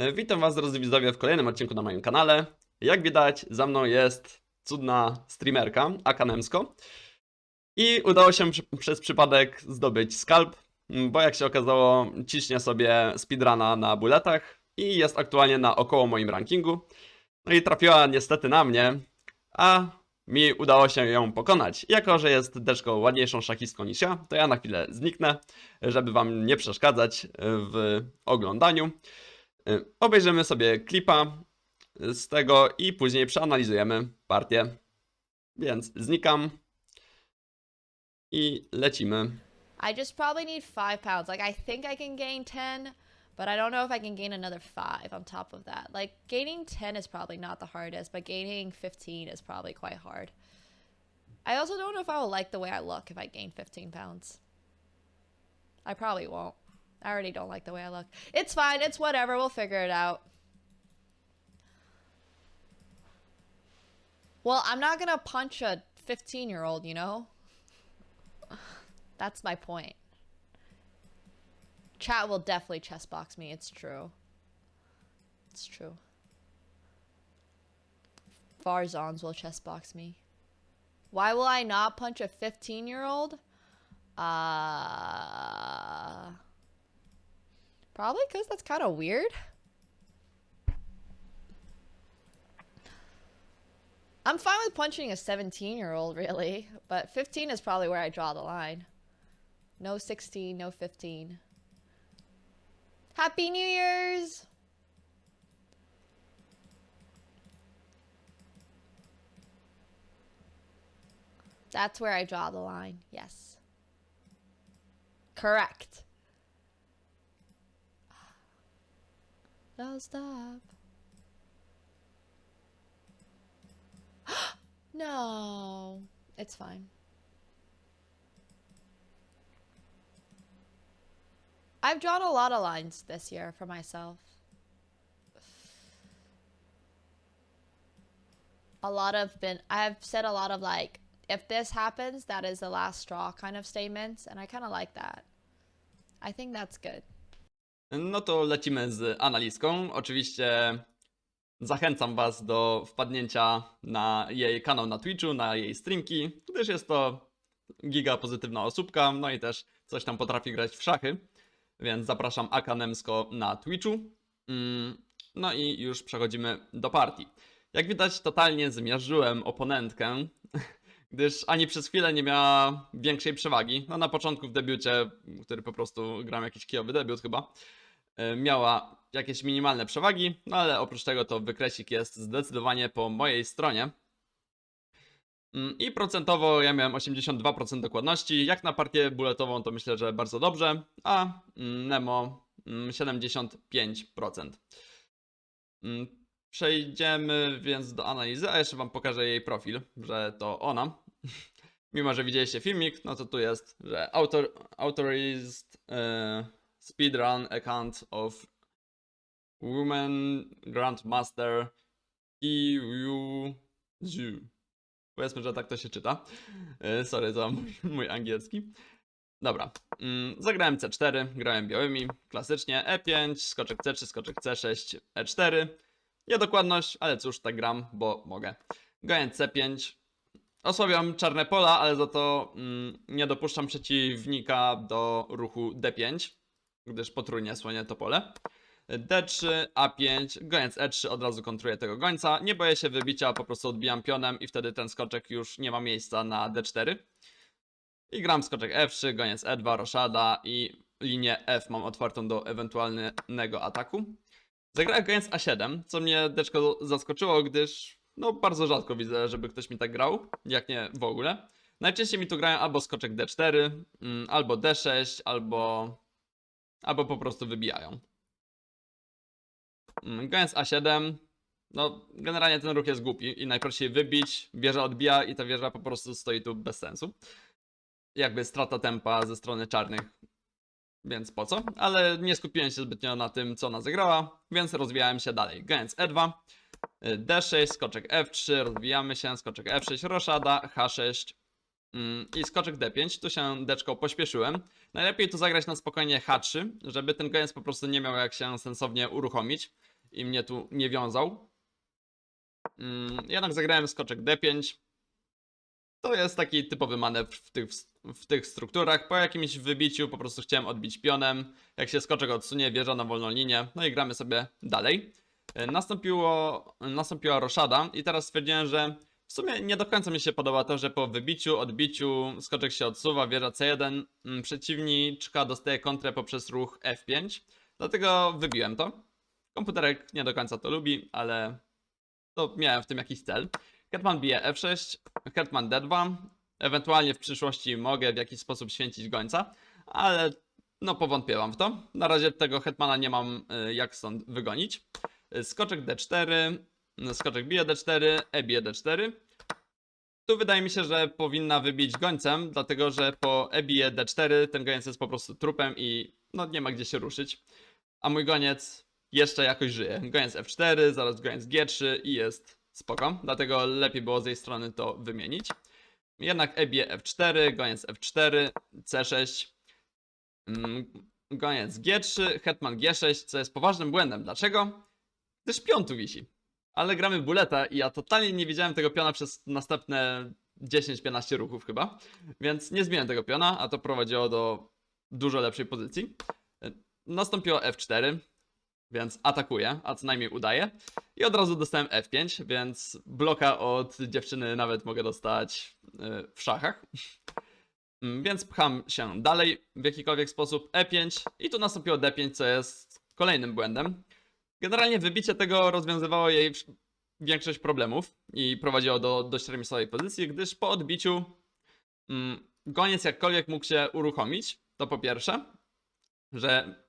E, Witam Was drodzy widzowie w kolejnym odcinku na moim kanale. Jak widać za mną jest cudna streamerka Akanemsko i udało się przy, przez przypadek zdobyć skalp, bo jak się okazało ciśnie sobie speedruna na buletach i jest aktualnie na około moim rankingu. No i trafiła niestety na mnie, a mi udało się ją pokonać. Jako, że jest deszką ładniejszą szachistką niż ja, to ja na chwilę zniknę, żeby Wam nie przeszkadzać w oglądaniu. Obejrzymy sobie klipa z tego i później przeanalizujemy partię. Więc znikam i lecimy. I just probably need five pounds. Like, I think I can gain 10, but I don't know if I can gain another five on top of that. Like, gaining 10 is probably not the hardest, but gaining 15 is probably quite hard. I also don't know if I will like the way I look if I gain 15 pounds. I probably won't. I already don't like the way I look. It's fine. It's whatever. We'll figure it out. Well, I'm not gonna punch a 15 year old, you know? That's my point. Chat will definitely chess box me. It's true. It's true. Farzons will chess box me. Why will I not punch a 15 year old? Uh. Probably because that's kind of weird. I'm fine with punching a 17 year old, really, but 15 is probably where I draw the line. No 16, no 15. Happy New Year's! That's where I draw the line, yes. Correct. Don't stop. no, it's fine. I've drawn a lot of lines this year for myself. A lot of been I've said a lot of like if this happens that is the last straw kind of statements and I kind of like that. I think that's good. No to lecimy z analizką. Oczywiście zachęcam Was do wpadnięcia na jej kanał na Twitchu, na jej streamki, gdyż jest to giga pozytywna osóbka, no i też coś tam potrafi grać w szachy, więc zapraszam Akanemsko na Twitchu. Mm, No i już przechodzimy do partii. Jak widać, totalnie zmiażdżyłem oponentkę, gdyż ani przez chwilę nie miała większej przewagi. No na początku w debiucie, który po prostu gram jakiś kijowy debiut chyba, e, miała jakieś minimalne przewagi, no ale oprócz tego to wykresik jest zdecydowanie po mojej stronie. Mm, I procentowo ja miałem 82% dokładności. Jak na partię buletową to myślę, że bardzo dobrze, a mm, Nemo mm, 75%. Przejdziemy więc do analizy, a jeszcze Wam pokażę jej profil, że to ona. Mimo, że widzieliście filmik, no to tu jest, że author, authorized e, speedrun account of Woman Grandmaster Iyu Zhu. Powiedzmy, że tak to się czyta. E, Sorry za mój, mój angielski. Dobra, mm, zagrałem C4, grałem białymi, klasycznie E5, skoczek C3, skoczek C6, E4. Niedokładność, ale cóż, tak gram, bo mogę. Gając C5, osłabiam czarne pola, ale za to mm, nie dopuszczam przeciwnika do ruchu D5, gdyż potrójnie słonię to pole. D3, A5, goniec E3 od razu kontruję tego gońca. Nie boję się wybicia, po prostu odbijam pionem i wtedy ten skoczek już nie ma miejsca na D4. I gram skoczek F3, goniec E2, roszada i linię F mam otwartą do ewentualnego ataku. Zagrałem goniec A7, co mnie deczko zaskoczyło, gdyż no bardzo rzadko widzę, żeby ktoś mi tak grał, jak nie w ogóle. Najczęściej mi tu grają albo skoczek D4, mm, albo D6, albo, albo po prostu wybijają. Mm, Gając A7, no generalnie ten ruch jest głupi i najprościej wybić, wieża odbija i ta wieża po prostu stoi tu bez sensu. Jakby strata tempa ze strony czarnych, więc po co? Ale nie skupiłem się zbytnio na tym, co ona zagrała, więc rozwijałem się dalej. Gając E2, y, D6, skoczek F3, rozwijamy się, skoczek F6, roszada, H6 mm, i skoczek D5. Tu się deczką pośpieszyłem. Najlepiej tu zagrać na spokojnie H3, żeby ten goniec po prostu nie miał jak się sensownie uruchomić. i mnie tu nie wiązał. Mm, jednak zagrałem skoczek D5. To jest taki typowy manewr w tych, w tych strukturach. Po jakimś wybiciu po prostu chciałem odbić pionem. Jak się skoczek odsunie, wjeżdża na wolną linię. No i gramy sobie dalej. E, Nastąpiło, nastąpiła roszada i teraz stwierdziłem, że w sumie nie do końca mi się podoba to, że po wybiciu, odbiciu skoczek się odsuwa, wieża C1, mm, przeciwniczka dostaje kontrę poprzez ruch F5. Dlatego wybiłem to. Komputerek nie do końca to lubi, ale to miałem w tym jakiś cel. Hetman bije F6, Hetman D2. Ewentualnie w przyszłości mogę w jakiś sposób święcić gońca, ale no powątpiewam w to. Na razie tego Hetmana nie mam y, jak stąd wygonić. Skoczek D4, y, skoczek bije D4, E bije D4. Tu wydaje mi się, że powinna wybić gońcem, dlatego że po E bije D4 ten goniec jest po prostu trupem i no nie ma gdzie się ruszyć. A mój goniec jeszcze jakoś żyje. Goniec F4, zaraz goniec G3 i jest spoko. Dlatego lepiej było z jej strony to wymienić. Jednak E bije F4, goniec F4, C6, mm, goniec G3, hetman G6, co jest poważnym błędem. Dlaczego? Gdyż pion tu wisi. Ale gramy buleta i ja totalnie nie widziałem tego piona przez następne 10-15 ruchów chyba. Więc nie zmieniłem tego piona, a to prowadziło do dużo lepszej pozycji. Nastąpiło F4, więc atakuję, a co najmniej udaję. I od razu dostałem F5, więc bloka od dziewczyny nawet mogę dostać yy, w szachach. Mm, Więc pcham się dalej w jakikolwiek sposób E5 i tu nastąpiło D5, co jest kolejnym błędem. Generalnie wybicie tego rozwiązywało jej większość problemów i prowadziło do dość remisowej pozycji, gdyż po odbiciu mm, goniec jakkolwiek mógł się uruchomić, to po pierwsze, że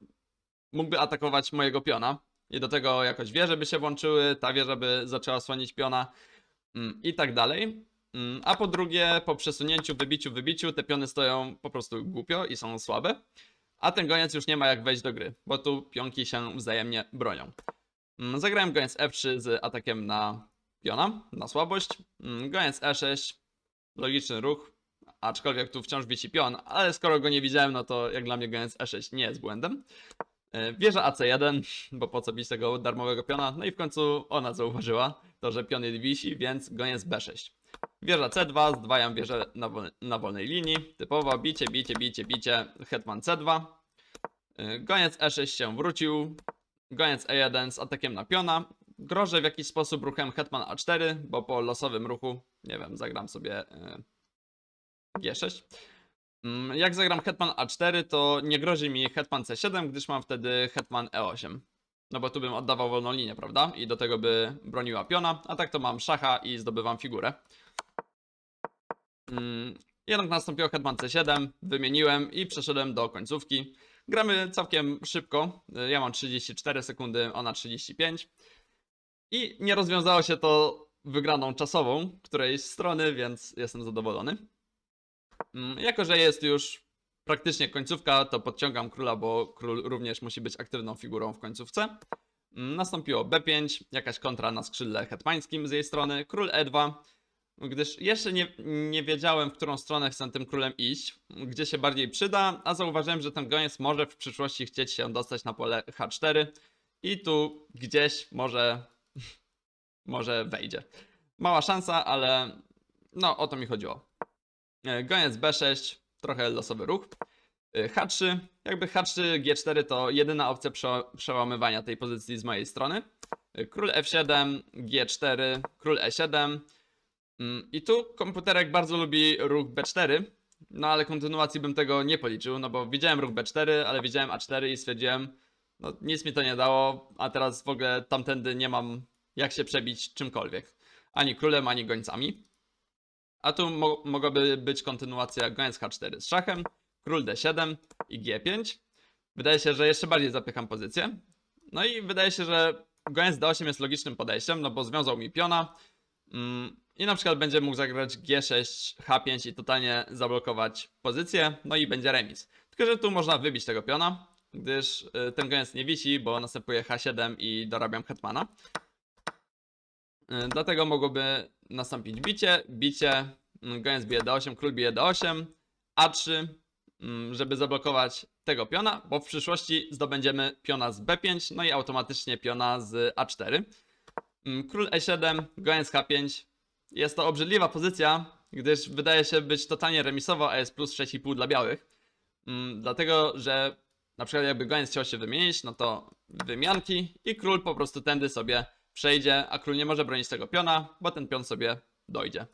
mógłby atakować mojego piona i do tego jakoś wieże by się włączyły, ta wieża by zaczęła słonić piona mm, i tak dalej. Mm, A po drugie, po przesunięciu, wybiciu, wybiciu, te piony stoją po prostu głupio i są słabe, a ten goniec już nie ma jak wejść do gry, bo tu pionki się wzajemnie bronią. Mm, Zagrałem goniec F3 z atakiem na piona, na słabość. Goniec E6, logiczny ruch, aczkolwiek tu wciąż wisi pion, ale skoro go nie widziałem, no to jak dla mnie goniec E6 nie jest błędem. E, Wieża AC1, bo po co bić tego darmowego piona? No i w końcu ona zauważyła to, że pion wisi, więc goniec B6. Wieża C2, zdwajam wieżę na, wol na wolnej linii. Typowo bicie, bicie, bicie, bicie, hetman C2. Y, Goniec E6 się wrócił. Goniec E1 z atakiem na piona. Grożę w jakiś sposób ruchem hetman A4, bo po losowym ruchu, nie wiem, zagram sobie y, G6. Mm, Jak zagram hetman A4, to nie grozi mi hetman C7, gdyż mam wtedy hetman E8. No bo tu bym oddawał wolną linię, prawda? I do tego by broniła piona, a tak to mam szacha i zdobywam figurę. Mm, Jednak nastąpiło hetman C7, wymieniłem i przeszedłem do końcówki. Gramy całkiem szybko. Ja mam 34 sekundy, ona 35. I nie rozwiązało się to wygraną czasową którejś strony, więc jestem zadowolony. Mm, Jako, że jest już praktycznie końcówka, to podciągam króla, bo król również musi być aktywną figurą w końcówce. Mm, Nastąpiło B5, jakaś kontra na skrzydle hetmańskim z jej strony, król E2, gdyż jeszcze nie, nie wiedziałem, w którą stronę chcę tym królem iść, gdzie się bardziej przyda, a zauważyłem, że ten goniec może w przyszłości chcieć się dostać na pole H4 i tu gdzieś może, może wejdzie. Mała szansa, ale no o to mi chodziło. E, Goniec B6, trochę losowy ruch. E, H3, jakby H3, G4 to jedyna opcja prze, przełamywania tej pozycji z mojej strony. E, Król F7, G4, król E7. Mm, I tu komputerek bardzo lubi ruch B4, no ale kontynuacji bym tego nie policzył, no bo widziałem ruch B4, ale widziałem A4 i stwierdziłem, no nic mi to nie dało, a teraz w ogóle tamtędy nie mam jak się przebić czymkolwiek. Ani królem, ani gońcami. A tu mo mogłaby być kontynuacja goniec H4 z szachem, król D7 i G5. Wydaje się, że jeszcze bardziej zapycham pozycję. No i wydaje się, że goniec D8 jest logicznym podejściem, no bo związał mi piona. Mm, I na przykład będzie mógł zagrać G6, H5 i totalnie zablokować pozycję, no i będzie remis. Tylko, że tu można wybić tego piona, gdyż y, ten goniec nie wisi, bo następuje H7 i dorabiam hetmana. Y, Dlatego mogłoby nastąpić bicie, bicie, mm, goniec bije D8, król bije D8, A3, mm, żeby zablokować tego piona, bo w przyszłości zdobędziemy piona z B5, no i automatycznie piona z A4. Mm, Król E7, goniec H5. Jest to obrzydliwa pozycja, gdyż wydaje się być totalnie remisowo, a jest plus 6,5 dla białych. Dlatego, że na przykład jakby goniec chciał się wymienić, no to wymianki i król po prostu tędy sobie przejdzie, a król nie może bronić tego piona, bo ten pion sobie dojdzie.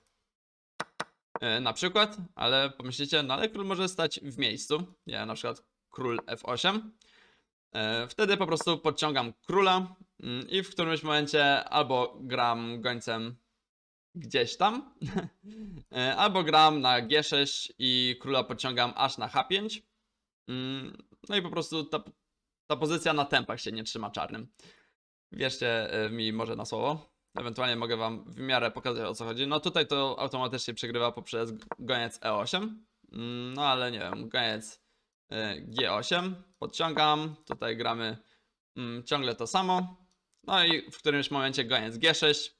E, Na przykład, ale pomyślicie, no ale król może stać w miejscu. Nie, na przykład król F8. E, Wtedy po prostu podciągam króla mm, i w którymś momencie albo gram gońcem gdzieś tam, e, albo gram na G6 i króla podciągam aż na H5. Mm, No i po prostu ta, ta pozycja na tempach się nie trzyma czarnym. Wierzcie e, mi może na słowo. Ewentualnie mogę wam w miarę pokazać o co chodzi. No tutaj to automatycznie przegrywa poprzez goniec E8. Mm, No ale nie wiem, goniec e, G8. Podciągam. Tutaj gramy mm, ciągle to samo. No i w którymś momencie goniec G6.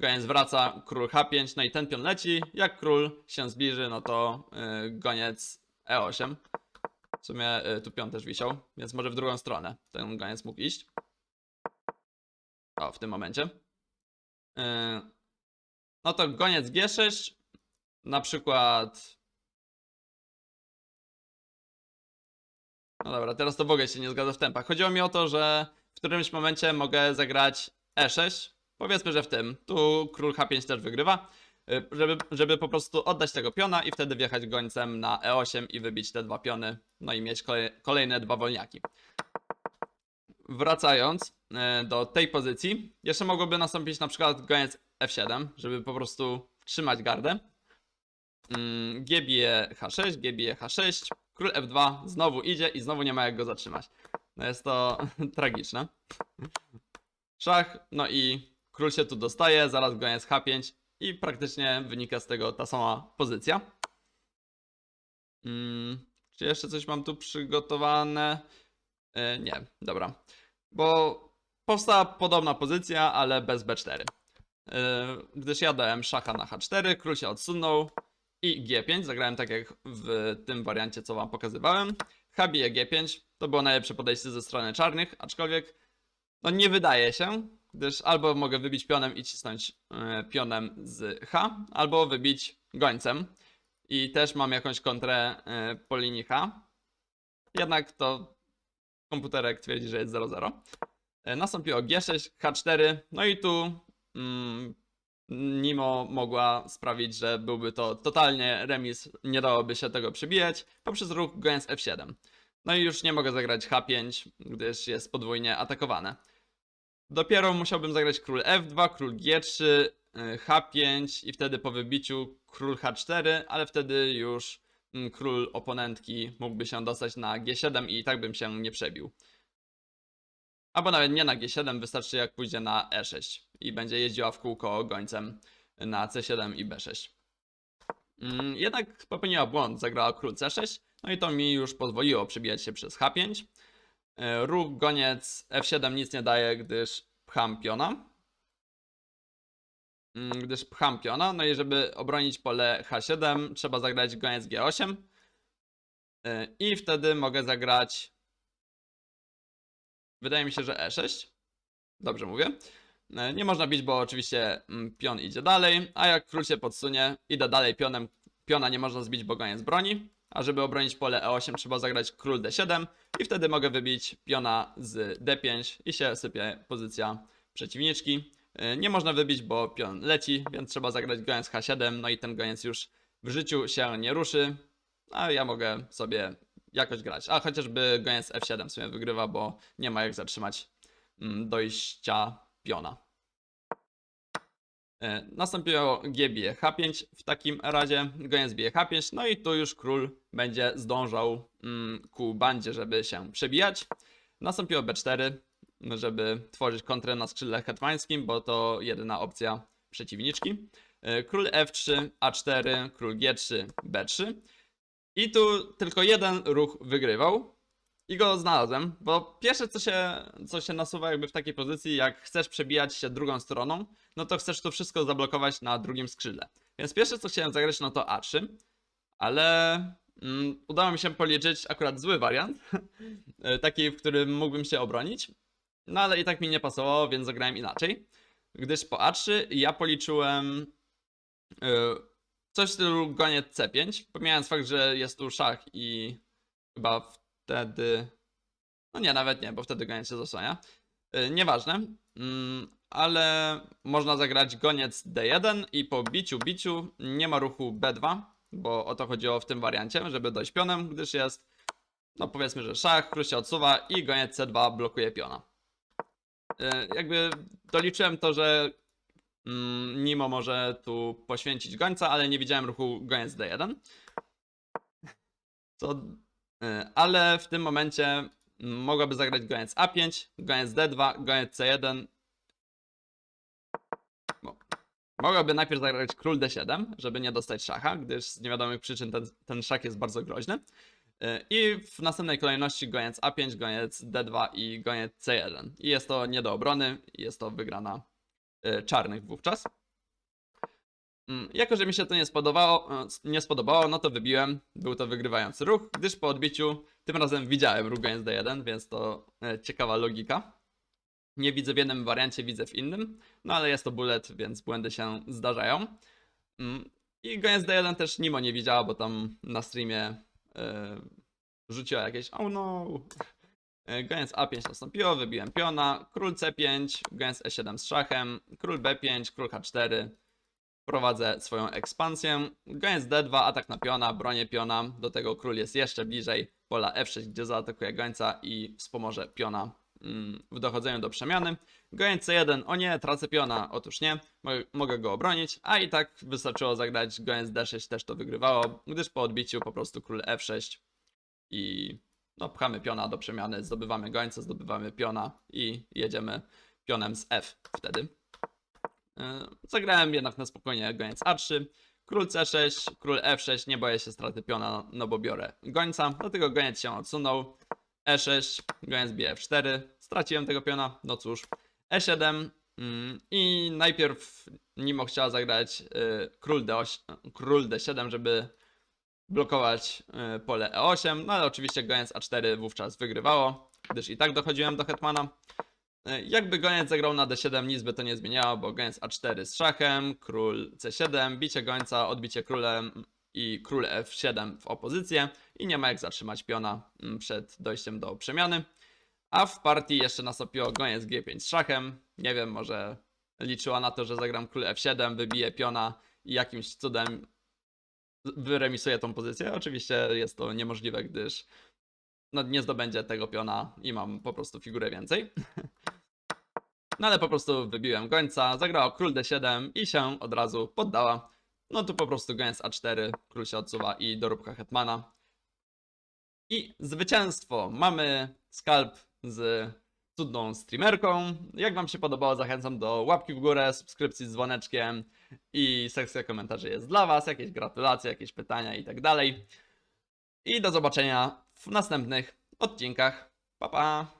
Goniec wraca, król H5. No i ten pion leci. Jak król się zbliży, no to e, goniec E8. W sumie tu pion też wisiał, więc może w drugą stronę ten goniec mógł iść. O, w tym momencie. Yy, No to goniec G6. Na przykład. No dobra, teraz to w ogóle się nie zgadza w tempach. Chodziło mi o to, że w którymś momencie mogę zagrać E6. Powiedzmy, że w tym. Tu król H5 też wygrywa. Yy, Żeby, żeby po prostu oddać tego piona i wtedy wjechać gońcem na E8 i wybić te dwa piony. No i mieć kolej, kolejne dwa wolniaki wracając e, do tej pozycji, jeszcze mogłoby nastąpić na przykład goniec F7, żeby po prostu trzymać gardę. Mm, G bije H6, G bije H6, król F2 znowu idzie i znowu nie ma jak go zatrzymać. No jest to tragiczne. Szach, no i król się tu dostaje, zaraz goniec H5 i praktycznie wynika z tego ta sama pozycja. Mm, czy jeszcze coś mam tu przygotowane? E, nie, dobra. Bo powstała podobna pozycja, ale bez B4. E, gdyż ja dałem szacha na H4, król się odsunął i G5. Zagrałem tak jak w tym wariancie, co wam pokazywałem. H bije G5. To było najlepsze podejście ze strony czarnych, aczkolwiek no nie wydaje się, gdyż albo mogę wybić pionem i cisnąć e, pionem z H, albo wybić gońcem. I też mam jakąś kontrę e, po linii H. Jednak to komputerek twierdzi, że jest 0,0. E, Nastąpiło G6, H4, no i tu mm, Nimo mogła sprawić, że byłby to totalnie remis, nie dałoby się tego przybijać poprzez ruch goniec F7. No i już nie mogę zagrać H5, gdyż jest podwójnie atakowane. Dopiero musiałbym zagrać król F2, król G3, y, H5 i wtedy po wybiciu król H4, ale wtedy już król oponentki mógłby się dostać na G7 i i tak bym się nie przebił. Albo nawet nie na G7, wystarczy jak pójdzie na E6 i będzie jeździła w kółko gońcem na C7 i B6. Mm, Jednak popełniła błąd, zagrała król C6, no i to mi już pozwoliło przebijać się przez H5. E, Ruch goniec F7 nic nie daje, gdyż pcham piona. Mm, Gdyż pcham piona, no i żeby obronić pole H7 trzeba zagrać goniec G8. E, I wtedy mogę zagrać. Wydaje mi się, że E6. Dobrze mówię. E, Nie można bić, bo oczywiście mm, pion idzie dalej, a jak król się podsunie, idę dalej pionem. Piona nie można zbić, bo goniec broni. A żeby obronić pole E8 trzeba zagrać król D7 i wtedy mogę wybić piona z D5 i się sypie pozycja przeciwniczki. E, Nie można wybić, bo pion leci, więc trzeba zagrać goniec H7, no i ten goniec już w życiu się nie ruszy, a ja mogę sobie jakoś grać. A chociażby goniec F7 w sumie wygrywa, bo nie ma jak zatrzymać mm, dojścia piona. E, Nastąpiło G bije H5 w takim razie, goniec bije H5, no i tu już król będzie zdążał mm, ku bandzie, żeby się przebijać. Nastąpiło B4, żeby tworzyć kontrę na skrzydle hetmańskim, bo to jedyna opcja przeciwniczki. E, Król F3, A4, król G3, B3. I tu tylko jeden ruch wygrywał. I go znalazłem, bo pierwsze co się, co się nasuwa jakby w takiej pozycji, jak chcesz przebijać się drugą stroną, no to chcesz to wszystko zablokować na drugim skrzydle. Więc pierwsze co chciałem zagrać, no to A3, ale mm, udało mi się policzyć akurat zły wariant, e, taki, w którym mógłbym się obronić, no ale i tak mi nie pasowało, więc zagrałem inaczej, gdyż po A3 ja policzyłem e, coś w stylu goniec C5, pomijając fakt, że jest tu szach i chyba wtedy, no nie, nawet nie, bo wtedy goniec się zasłania, E, nieważne, mm, ale można zagrać goniec D1 i po biciu biciu nie ma ruchu B2, bo o to chodziło w tym wariancie, żeby dojść pionem, gdyż jest, no powiedzmy, że szach, król się odsuwa i goniec C2 blokuje piona. E, Jakby doliczyłem to, że mm, Nimo może tu poświęcić gońca, ale nie widziałem ruchu goniec D1. Co, e, ale w tym momencie mm, mogłaby zagrać goniec A5, goniec D2, goniec C1, Mo- Mogłaby najpierw zagrać król d7, żeby nie dostać szacha, gdyż z niewiadomych przyczyn ten, ten szach jest bardzo groźny. I w następnej kolejności goniec a5, goniec d2 i goniec c1. I jest to nie do obrony, jest to wygrana yy, czarnych wówczas. Mm, Jako, że mi się to nie spodobało, yy, nie spodobało, no to wybiłem. Był to wygrywający ruch, gdyż po odbiciu tym razem widziałem ruch goniec d1, więc to yy, ciekawa logika. Nie widzę w jednym wariancie, widzę w innym. No ale jest to bullet, więc błędy się zdarzają. Mm, I goniec D1 też Nimo nie widziała, bo tam na streamie e, rzuciła jakieś oh no. E, Goniec A5 nastąpiło, wybiłem piona, król C5, goniec E7 z szachem, król B5, król H4. Prowadzę swoją ekspansję. Goniec D2, atak na piona, bronię piona. Do tego król jest jeszcze bliżej pola F6, gdzie zaatakuje gońca i wspomoże piona w dochodzeniu do przemiany. Goniec C1, o nie, tracę piona. Otóż nie, mo- mogę go obronić, a i tak wystarczyło zagrać goniec D6, też to wygrywało, gdyż po odbiciu po prostu król F6 i no, pchamy piona do przemiany, zdobywamy gońca, zdobywamy piona i jedziemy pionem z F wtedy. Yy, Zagrałem jednak na spokojnie goniec A3, król C6, król F6, nie boję się straty piona, no bo biorę gońca, dlatego goniec się odsunął, E6, goniec bije F4, straciłem tego piona, no cóż, E7 mm, i najpierw Nimo chciała zagrać y, król, D8, król D7, żeby blokować y, pole E8, no ale oczywiście goniec A4 wówczas wygrywało, gdyż i tak dochodziłem do hetmana. Y, Jakby goniec zagrał na D7, nic by to nie zmieniało, bo goniec A4 z szachem, król C7, bicie gońca, odbicie królem i król F7 w opozycję i nie ma jak zatrzymać piona mm, przed dojściem do przemiany. A w partii jeszcze nastąpiło goniec G5 z szachem. Nie wiem, może liczyła na to, że zagram król F7, wybiję piona i jakimś cudem wyremisuję tą pozycję. Oczywiście jest to niemożliwe, gdyż no, nie zdobędzie tego piona i mam po prostu figurę więcej. No ale po prostu wybiłem gońca, zagrała król D7 i się od razu poddała. No tu po prostu goniec A4, król się odsuwa i doróbka hetmana. I zwycięstwo. Mamy skalp z cudną streamerką. Jak Wam się podobało, zachęcam do łapki w górę, subskrypcji z dzwoneczkiem i sekcja komentarzy jest dla Was. Jakieś gratulacje, jakieś pytania i tak dalej. I do zobaczenia w następnych odcinkach. Pa pa!